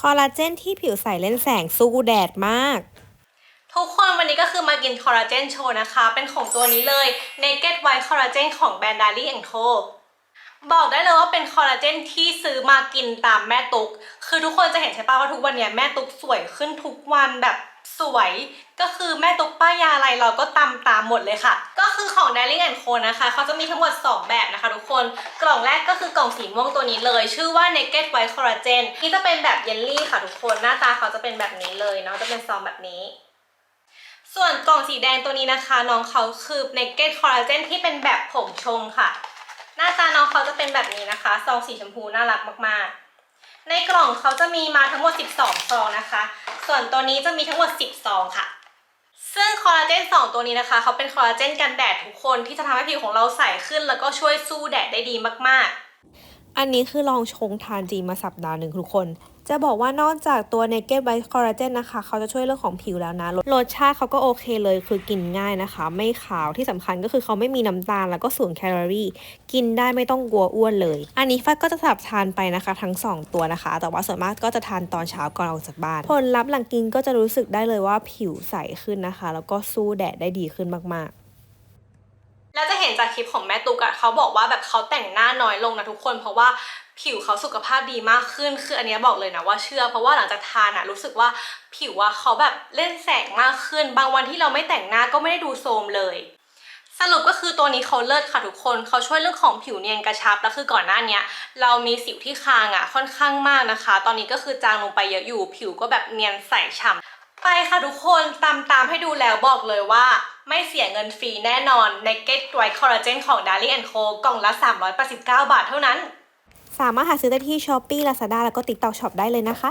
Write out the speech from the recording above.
คอลลาเจนที่ผิวใสเล่นแสงสู้แดดมาก ทุกคนวันนี้ก็คือมากินคอลลาเจนโชว์นะคะ เป็นของตัวนี้เลย Naked White Collagen ของแบรนด์ Darlie Co บอกได้เลยว่าเป็นคอลลาเจนที่ซื้อมากินตามแม่ตุก คือทุกคนจะเห็นใช่ปะว่าทุกวันเนี้ยแม่ตุกสวยขึ้นทุกวันแบบสวย ก็คือแม่ตุกป้ายยาอะไรเราก็ตามตามหมดเลยค่ะ คือของ Darling Co นะคะ เขาจะมีทั้งหมด 2 แบบนะคะทุกคน กล่องแรกก็คือกล่องสีม่วงตัวนี้เลย ชื่อว่า Naked White Collagen นี่จะเป็นแบบเยลลี่ค่ะทุกคน หน้าตาเขาจะเป็นแบบนี้เลยเนาะ จะเป็นซองแบบนี้ส่วนกล่องสีแดงตัวนี้นะคะน้องเขาคือ Naked Collagen ที่เป็นแบบผงชงค่ะ หน้าตาน้องเขาจะเป็นแบบนี้นะคะ ซองสีชมพูน่ารักมากๆ ในกล่องเขาจะมีมาทั้งหมด 12 ซองนะคะ ส่วนตัวนี้จะมีทั้งหมด 10 ซองค่ะ ซึ่งคอลลาเจน2 ตัวนี้นะคะ เขาเป็นคอลลาเจนกันแดดทุกคนที่จะทำให้ผิวของเราใสขึ้น แล้วก็ช่วยสู้แดดได้ดีมากๆ อันนี้คือลองชงทานจริงมาสัปดาห์หนึ่งทุกคน จะบอกว่านอกจากตัว Naked White Collagen นะคะ เขาจะช่วยเรื่องของผิวแล้วนะ รสชาติเขาก็โอเคเลยคือกินง่ายนะคะ ไม่ขาวที่สำคัญก็คือเขาไม่มีน้ำตาลแล้วก็ศูนย์แคลอรี่ กินได้ไม่ต้องกลัวอ้วนเลย อันนี้ฟัดก็จะสับทานไปนะคะ ทั้ง 2 ตัวนะคะ แต่ว่าส่วนมากก็จะทานตอนเช้าก่อนออกจากบ้าน ผลลัพธ์หลังกินก็จะรู้สึกได้เลยว่าผิวใสขึ้นนะคะ แล้วก็สู้แดดได้ดีขึ้นมากๆ แล้วจะเห็นจากคลิปของแม่ตุ๊กอะเขาบอกว่าแบบเขาแต่งหน้าน้อยลงนะทุกคน เพราะว่าผิวเขาสุขภาพดีมากขึ้น คืออันนี้บอกเลยนะว่าเชื่อ เพราะว่าหลังจากทานอะรู้สึกว่าผิวอะเขาแบบเล่นแสงมากขึ้น บางวันที่เราไม่แต่งหน้าก็ไม่ได้ดูโทรมเลยสรุปก็คือตัวนี้เขาเลิศค่ะทุกคนเขาช่วยเรื่องของผิวเนียนกระชับแล้วคือก่อนหน้าเนี้ยเรามีสิวที่คางอะค่อนข้างมากนะคะ ตอนนี้ก็คือจางลงไปเยอะอยู่ ผิวก็แบบเนียนใสฉ่ำไปค่ะทุกคนตามตามให้ดูแล้วบอกเลยว่า ไม่เสียเงินฟรีแน่นอน Naked White Collagen ของ Darlie Co กล่องละ 389 บาทเท่านั้น สามารถหาซื้อได้ที่ Shopee Lazada แล้วก็ TikTok Shop ได้เลยนะคะ